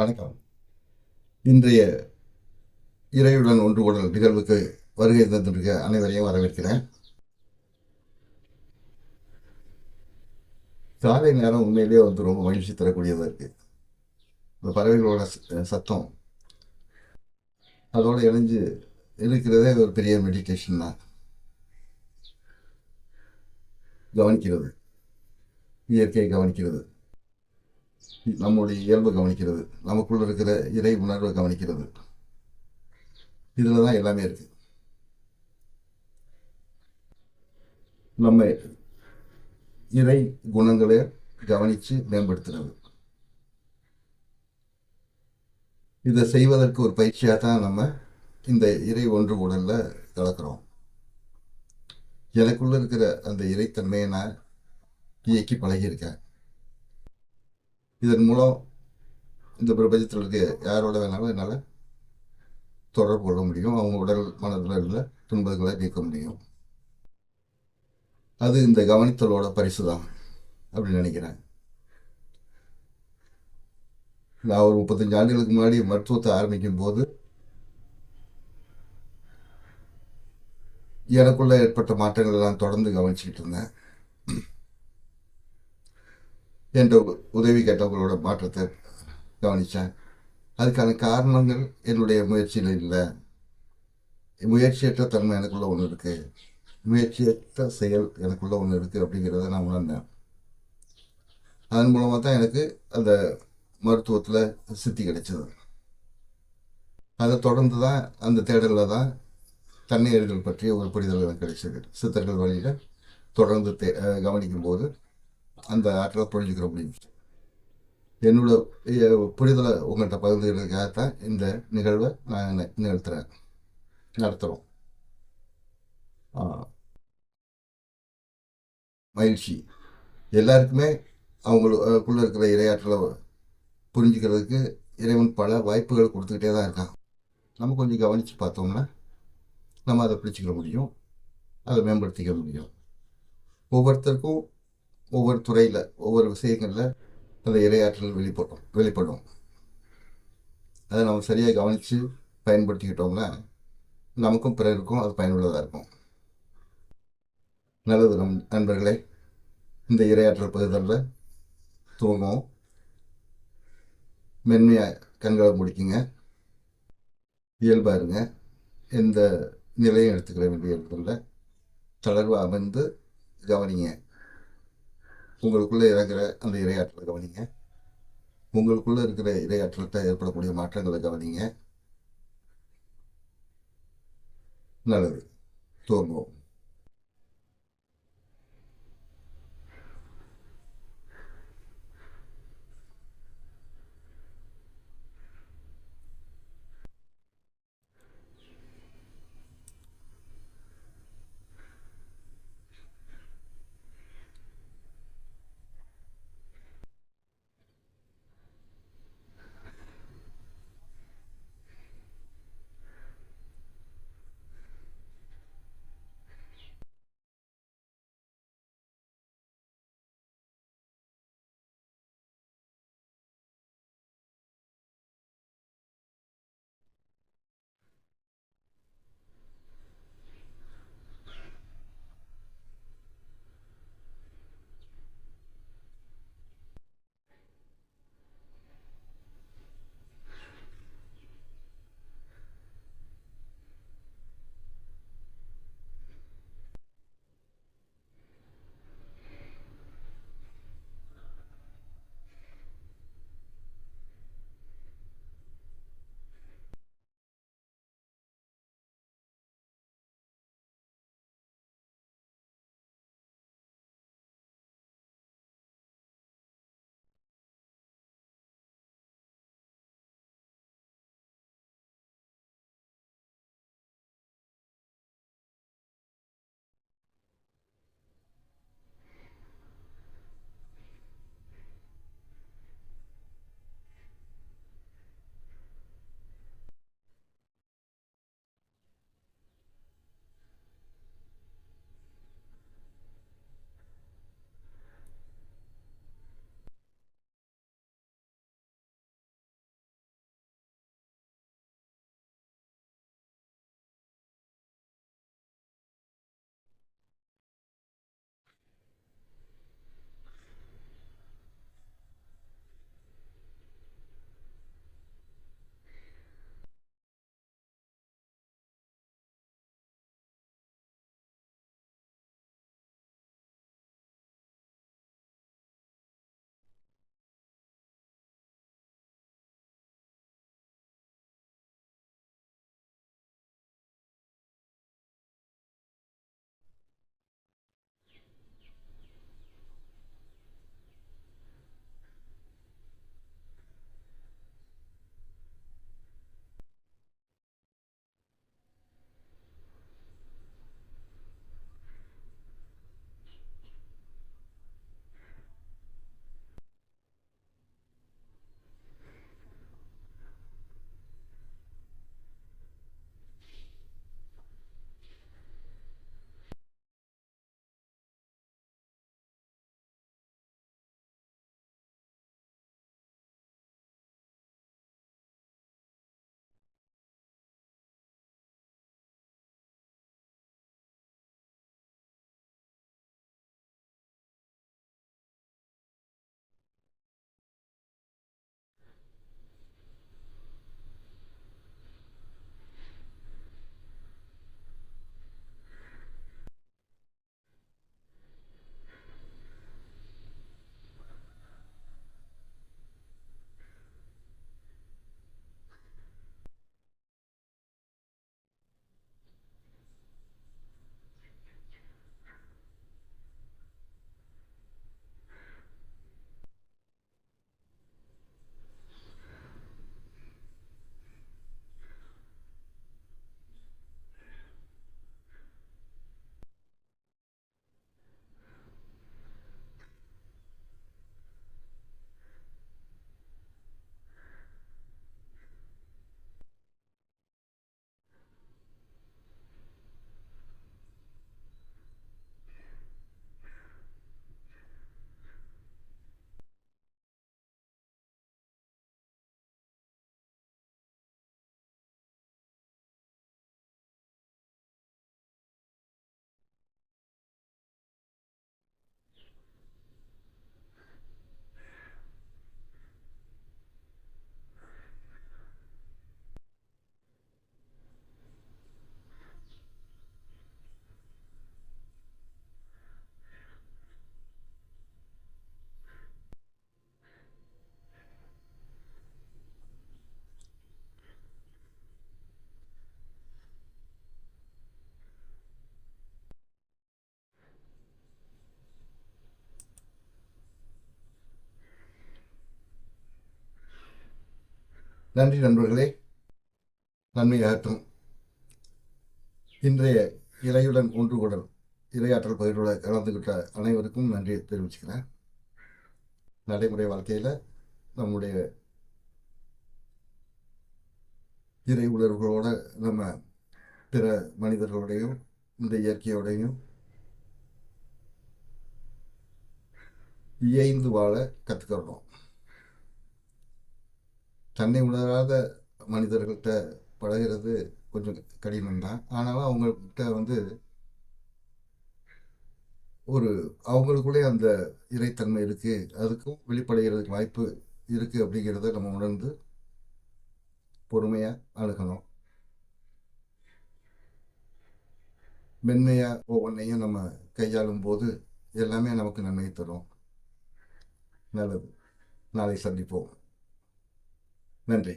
வணக்கம். இன்றைய இறையுடன் ஒன்று கூடல் நிகழ்வுக்கு வருகை தந்திருக்க அனைவரையும் வரவேற்கிறேன். காலை நேரம் உண்மையிலேயே வந்து ரொம்ப மகிழ்ச்சி தரக்கூடியதாக இருக்கு. இந்த பறவைகளோட ச- சத்தம். அதோடு இணைஞ்சு இருக்கிறதே ஒரு பெரிய மெடிடேஷன் தான். கவனிக்கிறது. இயற்கையை கவனிக்கிறது. நம்முடைய இயல்பு கவனிக்கிறது. நமக்குள்ள இருக்கிற இறை உணர்வை கவனிக்கிறது. இதில் தான் எல்லாமே இருக்கு. நம்ம இறை குணங்களை கவனித்து மேம்படுத்துறது. இதை செய்வதற்கு ஒரு பயிற்சியாக தான் நம்ம இந்த இறை ஒன்று உடல்ல கலக்கிறோம். எனக்குள்ள இருக்கிற அந்த இறைத்தன்மையை நான் இயக்கி பழகியிருக்கேன். இதன் மூலம் இந்த பிரபஞ்சத்தில் இருக்க யாரோட வேணாலும் என்னால் தொடர்பு கொள்ள முடியும். அவங்க உடல் மனதில் உள்ள துன்பங்களை நீக்க முடியும். அது இந்த கவனித்தலோட பரிசு தான் அப்படின்னு நினைக்கிறேன். நான் ஒரு முப்பத்தஞ்சு ஆண்டுகளுக்கு முன்னாடி மருத்துவத்தை ஆரம்பிக்கும் போது எனக்குள்ள ஏற்பட்ட மாற்றங்களை நான் தொடர்ந்து கவனிச்சுக்கிட்டு இருந்தேன். என்ற உதவி கேட்டவங்களோட மாற்றத்தை கவனித்தேன் அதுக்கான காரணங்கள் என்னுடைய முயற்சியில் இல்லை. முயற்சியற்ற தன்மை எனக்குள்ள ஒன்று இருக்குது முயற்சியற்ற செயல் எனக்குள்ள ஒன்று இருக்குது அப்படிங்கிறத நான் உணர்ந்தேன். அதன் மூலமாக தான் எனக்கு அந்த மருத்துவத்தில் சித்தி கிடைச்சது. அதை தொடர்ந்து தான் அந்த தேடலில் தான் தண்ணீர்கள் பற்றிய ஒரு புரிதல் எனக்கு கிடைச்சது. சித்தர்கள் வழியில் தொடர்ந்து தே கவனிக்கும்போது அந்த ஆற்றலை புரிஞ்சுக்கிற முடியும் என்னோட புரிதலை உங்கள்கிட்ட பகிர்ந்துக்கிறதுக்காகத்தான் இந்த நிகழ்வை நான் நிகழ்த்துறேன் நடத்துகிறோம் மகிழ்ச்சி. எல்லாருக்குமே அவங்களுக்குள்ள இருக்கிற இரையாற்றலை புரிஞ்சுக்கிறதுக்கு இறைவன் பல வாய்ப்புகள் கொடுத்துக்கிட்டே தான் இருக்கான். நம்ம கொஞ்சம் கவனித்து பார்த்தோம்னா நம்ம அதை பிடிச்சிக்கிற முடியும். அதை மேம்படுத்திக்க முடியும். ஒவ்வொருத்தருக்கும் ஒவ்வொரு துறையில் ஒவ்வொரு விஷயங்களில் அந்த இரையாற்றல் வெளிப்படும் வெளிப்படும். அதை நம்ம சரியாக கவனித்து பயன்படுத்திக்கிட்டோம்னா நமக்கும் பிறருக்கும் அது பயனுள்ளதாக இருக்கும். நல்லது நம் நண்பர்களே இந்த இரையாற்றல் பகுதலில் தூங்கும் மென்மையாக கண்களை முடிக்குங்க. இயல்பாக இருங்க. எந்த நிலையும் எடுத்துக்கிற வேண்டிய இடத்துல தளர்வு அமைந்து கவனிங்க. உங்களுக்குள்ளே இறங்குற அந்த இரையாற்றலை கவனிங்க. உங்களுக்குள்ளே இருக்கிற இரையாற்றல்கிட்ட ஏற்படக்கூடிய மாற்றங்களை கவனிங்க. நல்லது. தூங்குவோம் நன்றி நண்பர்களே. நன்மையாகட்டும் இன்றைய இறையுடன் ஒன்று கூடல் இரையாற்றல் பயிரோட கலந்துகிட்ட அனைவருக்கும் நன்றி தெரிவிச்சுக்கிறேன். நடைமுறை வாழ்க்கையில் நம்முடைய இறை உணர்வுகளோடு நம்ம பிற மனிதர்களோடையும் இந்த இயற்கையோடையும் இயைந்து வாழ கற்றுக்கிறோம் தன்னை உணராத மனிதர்கள்ட்ட பழகிறது கொஞ்சம் கடினம்தான். ஆனாலும் அவங்கள்ட்ட வந்து ஒரு அவங்களுக்குள்ளே அந்த இறைத்தன்மை இருக்குது அதுக்கும் வெளிப்படைகிறதுக்கு வாய்ப்பு இருக்குது அப்படிங்கிறத நம்ம உணர்ந்து பொறுமையாக அணுகணும். மென்மையாக ஒவ்வொன்றையும் நம்ம கையாளும் போது எல்லாமே நமக்கு நன்மை தரும். நல்லது. நாளை சந்திப்போம். நன்றி.